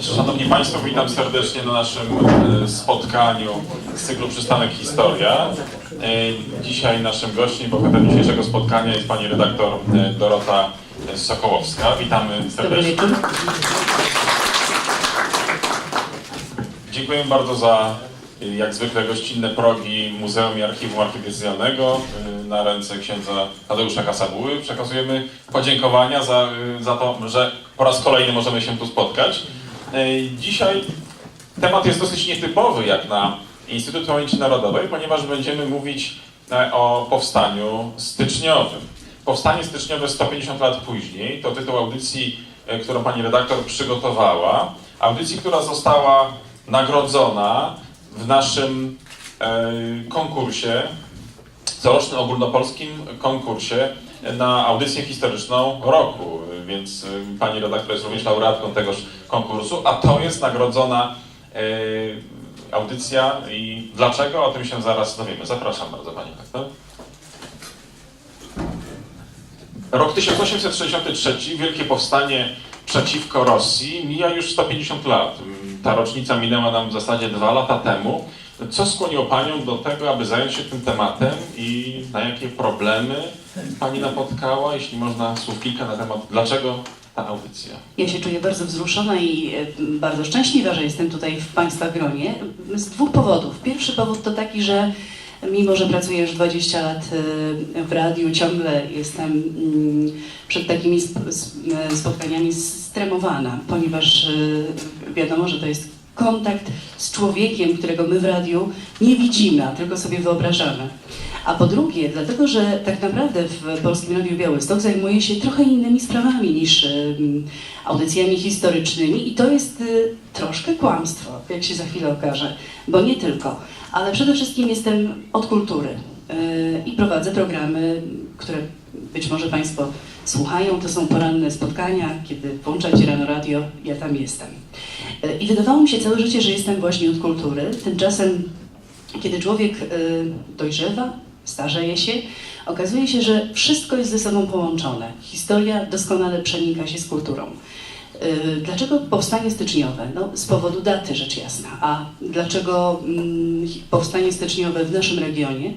Szanowni Państwo, witam serdecznie na naszym e, spotkaniu z cyklu Przystanek Historia. E, Dzisiaj naszym gościem, bohaterem dzisiejszego spotkania jest pani redaktor e, Dorota Sokołowska. Witamy serdecznie. Dziękuję bardzo za jak zwykle gościnne progi Muzeum i Archiwum Archidiecezjalnego e, na ręce księdza Tadeusza Kasabuły. Przekazujemy podziękowania za, za to, że po raz kolejny możemy się tu spotkać. Dzisiaj temat jest dosyć nietypowy jak na Instytut Pamięci Narodowej, ponieważ będziemy mówić e, o powstaniu styczniowym. Powstanie styczniowe 150 lat później to tytuł audycji, e, którą pani redaktor przygotowała. Audycji, która została nagrodzona w naszym e, konkursie, corocznym ogólnopolskim konkursie na audycję historyczną roku, więc y, pani redaktor jest również laureatką tegoż konkursu, a to jest nagrodzona y, audycja i dlaczego, o tym się zaraz dowiemy. Zapraszam bardzo pani redaktor. Rok 1863, Wielkie Powstanie przeciwko Rosji, mija już 150 lat. Ta rocznica minęła nam w zasadzie dwa lata temu. Co skłoniło Panią do tego, aby zająć się tym tematem i na jakie problemy Pani napotkała, jeśli można słów kilka na temat, dlaczego ta audycja? Ja się czuję bardzo wzruszona i e, bardzo szczęśliwa, że jestem tutaj w Państwa gronie z dwóch powodów. Pierwszy powód to taki, że mimo, że pracuję już 20 lat e, w radiu, ciągle jestem mm, przed takimi e, spotkaniami stremowana, ponieważ wiadomo, że to jest kontakt z człowiekiem, którego my w radiu nie widzimy, a tylko sobie wyobrażamy. A po drugie, dlatego, że tak naprawdę w Polskim Radiu Białystok zajmuje się trochę innymi sprawami niż em, audycjami historycznymi i to jest y, troszkę kłamstwo, jak się za chwilę okaże, bo nie tylko, ale przede wszystkim jestem od kultury y, i prowadzę programy, które być może Państwo słuchają, to są poranne spotkania, kiedy włączacie rano radio, ja tam jestem. Y, I wydawało mi się całe życie, że jestem właśnie od kultury, tymczasem kiedy człowiek y, dojrzewa, starzeje się, okazuje się, że wszystko jest ze sobą połączone. Historia doskonale przenika się z kulturą. Y, Dlaczego powstanie styczniowe? No, z powodu daty, rzecz jasna. A dlaczego mm, powstanie styczniowe w naszym regionie?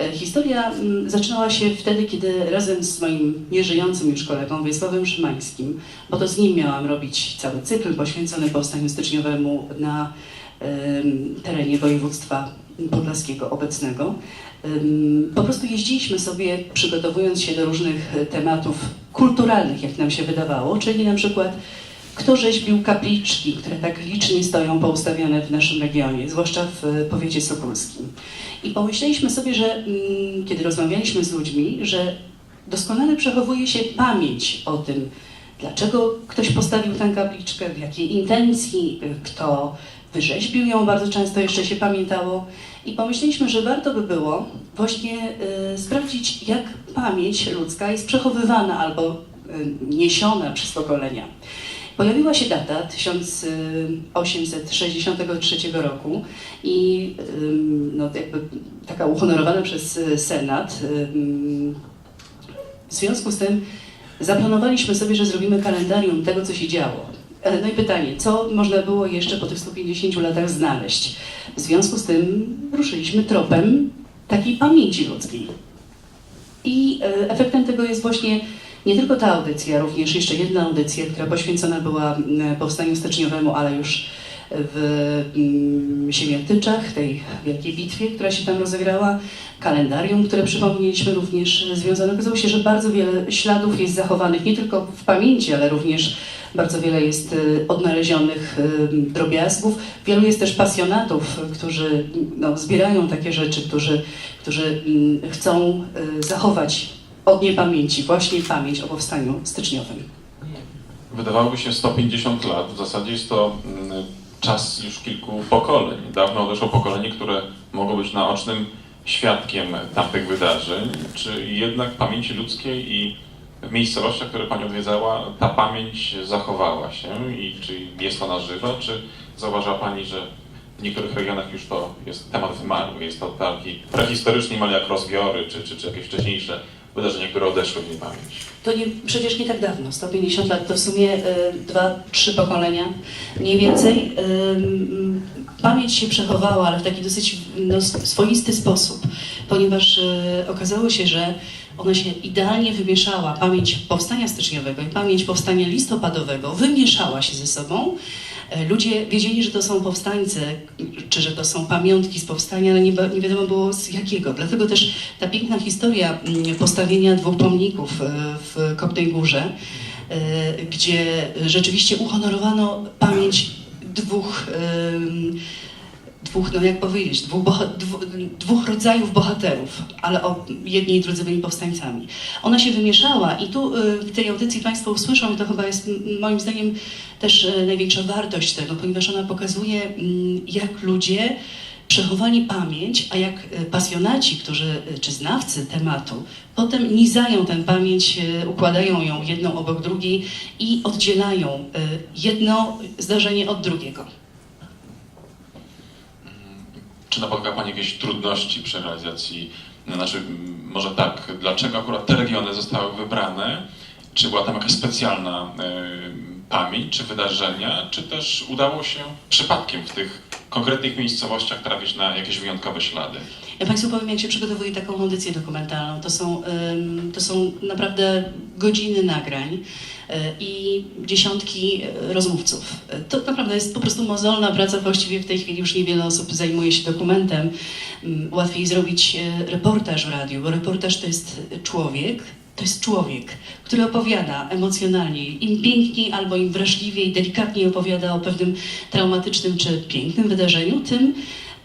Y, Historia mm, zaczynała się wtedy, kiedy razem z moim nieżyjącym już kolegą Wiesławem Szymańskim, bo to z nim miałam robić cały cykl poświęcony powstaniu styczniowemu na terenie województwa podlaskiego obecnego. Po prostu jeździliśmy sobie, przygotowując się do różnych e, tematów kulturalnych, jak nam się wydawało, czyli na przykład kto rzeźbił kapliczki, które tak licznie stoją poustawiane w naszym regionie, zwłaszcza w e, powiecie sokulskim. I pomyśleliśmy sobie, że mm, kiedy rozmawialiśmy z ludźmi, że doskonale przechowuje się pamięć o tym, dlaczego ktoś postawił tę kapliczkę, w jakiej intencji, y, kto wyrzeźbił ją, bardzo często jeszcze się pamiętało. I pomyśleliśmy, że warto by było właśnie y, sprawdzić, jak pamięć ludzka jest przechowywana albo y, niesiona przez pokolenia. Pojawiła się data 1863 roku i no, jakby taka uhonorowana przez y, Senat. W związku z tym zaplanowaliśmy sobie, że zrobimy kalendarium tego, co się działo. E, No i pytanie, co można było jeszcze po tych 150 latach znaleźć? W związku z tym ruszyliśmy tropem takiej pamięci ludzkiej. I e, efektem tego jest właśnie nie tylko ta audycja, również jeszcze jedna audycja, która poświęcona była m, powstaniu styczniowemu, ale już w mm, Siemiatyczach, tej wielkiej bitwie, która się tam rozegrała, kalendarium, które przypomnieliśmy również związane. Okazało się, że bardzo wiele śladów jest zachowanych nie tylko w pamięci, ale również bardzo wiele jest y, odnalezionych y, drobiazgów. Wielu jest też pasjonatów, którzy no, zbierają takie rzeczy, którzy, którzy mm, chcą zachować od niepamięci właśnie pamięć o powstaniu styczniowym. Wydawałoby się 150 lat, w zasadzie jest to mm, czas już kilku pokoleń. Dawno odeszło pokolenie, które mogło być naocznym świadkiem tamtych wydarzeń. Czy jednak pamięci ludzkiej i w miejscowościach, które Pani odwiedzała, ta pamięć zachowała się i czy jest to na żywo, czy zauważa Pani, że w niektórych regionach już to jest temat wymarły, jest to taki prehistoryczny, niemal jak rozbiory, czy, czy, czy jakieś wcześniejsze wydarzenia, które odeszły w niepamięć. To nie, przecież nie tak dawno, 150 lat, to w sumie y, dwa, trzy pokolenia mniej więcej. Pamięć się przechowała, ale w taki dosyć no, swoisty sposób, ponieważ y, okazało się, że ona się idealnie wymieszała, pamięć powstania styczniowego i pamięć powstania listopadowego wymieszała się ze sobą. E, Ludzie wiedzieli, że to są powstańcy, czy że to są pamiątki z powstania, ale nie, ba- nie wiadomo było z jakiego. Dlatego też ta piękna historia mm, postawienia dwóch pomników e, w Kopnej Górze, e, gdzie rzeczywiście uhonorowano pamięć dwóch, dwóch no jak powiedzieć, dwóch, boha- dwu- dwóch rodzajów bohaterów, ale o, jedni i drudzy byli powstańcami. Ona się wymieszała i tu y, w tej audycji Państwo usłyszą, i to chyba jest moim zdaniem też y, największa wartość tego, ponieważ ona pokazuje, mm, jak ludzie przechowali pamięć, a jak y, pasjonaci, którzy, czy znawcy tematu, potem nizają tę pamięć, układają ją jedną obok drugiej i oddzielają jedno zdarzenie od drugiego. Czy napotka Pani jakieś trudności przy realizacji, znaczy m, może tak, dlaczego akurat te regiony zostały wybrane? Czy była tam jakaś specjalna e, pamięć, czy wydarzenia, czy też udało się przypadkiem w tych konkretnych miejscowościach trafić na jakieś wyjątkowe ślady? Ja Państwu powiem, jak się przygotowuje taką audycję dokumentalną. To są, to są naprawdę godziny nagrań y, i dziesiątki y, rozmówców. Y, To naprawdę jest po prostu mozolna praca. Właściwie w tej chwili już niewiele osób zajmuje się dokumentem. Łatwiej zrobić reportaż w radiu, bo reportaż to jest człowiek, to jest człowiek, który opowiada emocjonalnie. Im piękniej albo im wrażliwiej, delikatniej opowiada o pewnym traumatycznym czy pięknym wydarzeniu, tym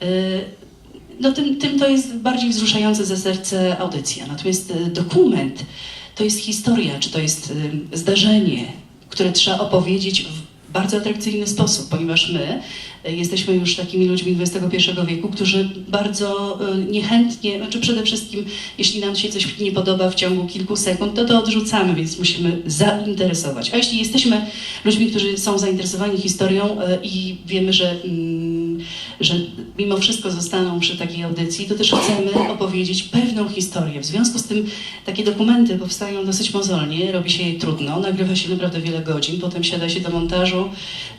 y, no tym, tym to jest bardziej wzruszające za serce audycja. Natomiast e, dokument to jest historia, czy to jest e, zdarzenie, które trzeba opowiedzieć w bardzo atrakcyjny sposób, ponieważ my jesteśmy już takimi ludźmi XXI wieku, którzy bardzo e, niechętnie, znaczy przede wszystkim, jeśli nam się coś nie podoba w ciągu kilku sekund, to to odrzucamy, więc musimy zainteresować. A jeśli jesteśmy ludźmi, którzy są zainteresowani historią e, i wiemy, że mm, że mimo wszystko zostaną przy takiej audycji, to też chcemy opowiedzieć pewną historię. W związku z tym takie dokumenty powstają dosyć mozolnie, robi się je trudno, nagrywa się naprawdę wiele godzin, potem siada się do montażu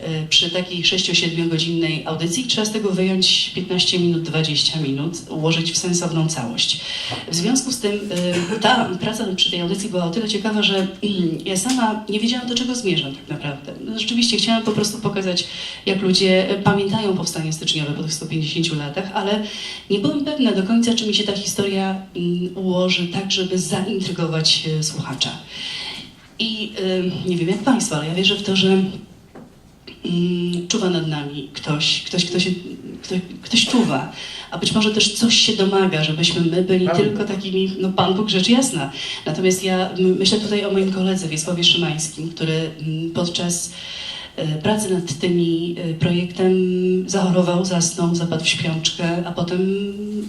y, przy takiej 6-7 godzinnej audycji trzeba z tego wyjąć 15 minut, 20 minut, ułożyć w sensowną całość. W związku z tym y, ta praca przy tej audycji była o tyle ciekawa, że mm, ja sama nie wiedziałam do czego zmierzam tak naprawdę. No, Rzeczywiście chciałam po prostu pokazać, jak ludzie pamiętają powstanie styczniowe po tych 150 latach, ale nie byłam pewna do końca, czy mi się ta historia mm, ułoży tak, żeby zaintrygować y, słuchacza. I y, nie wiem jak Państwo, ale ja wierzę w to, że mm, czuwa nad nami ktoś, ktoś, kto się, kto, ktoś czuwa, a być może też coś się domaga, żebyśmy my byli Prawda. tylko takimi, no Pan Bóg rzecz jasna. Natomiast ja myślę tutaj o moim koledze Wiesławie Szymańskim, który mm, podczas e, pracy nad tymi e, projektem zachorował, zasnął, zapadł w śpiączkę, a potem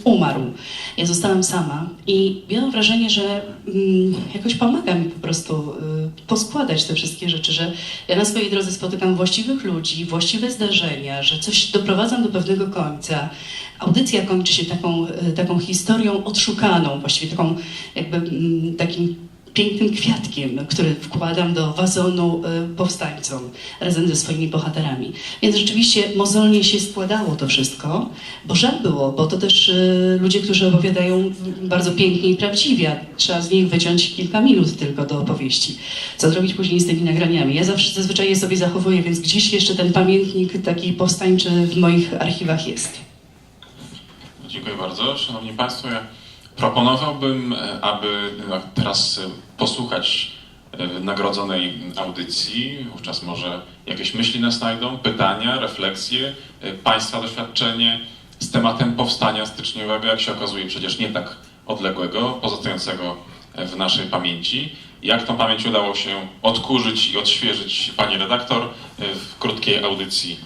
umarł. Ja zostałam sama i miałam wrażenie, że mm, jakoś pomaga mi po prostu y, poskładać te wszystkie rzeczy, że ja na swojej drodze spotykam właściwych ludzi, właściwe zdarzenia, że coś doprowadzam do pewnego końca. Audycja kończy się taką, taką historią odszukaną, właściwie taką jakby mm, takim pięknym kwiatkiem, który wkładam do wazonu y, powstańcom razem ze swoimi bohaterami. Więc rzeczywiście mozolnie się składało to wszystko, bo żal było, bo to też y, ludzie, którzy opowiadają bardzo pięknie i prawdziwie, trzeba z nich wyciąć kilka minut tylko do opowieści. Co zrobić później z tymi nagraniami? Ja zawsze zazwyczaj je sobie zachowuję, więc gdzieś jeszcze ten pamiętnik taki powstańczy w moich archiwach jest. Dziękuję bardzo. Szanowni Państwo, ja proponowałbym, e, aby no, teraz e, posłuchać e, nagrodzonej audycji. Wówczas może jakieś myśli nas znajdą, pytania, refleksje, Państwa doświadczenie z tematem powstania styczniowego, jak się okazuje przecież nie tak odległego, pozostającego w naszej pamięci. Jak tą pamięć udało się odkurzyć i odświeżyć Pani redaktor w krótkiej audycji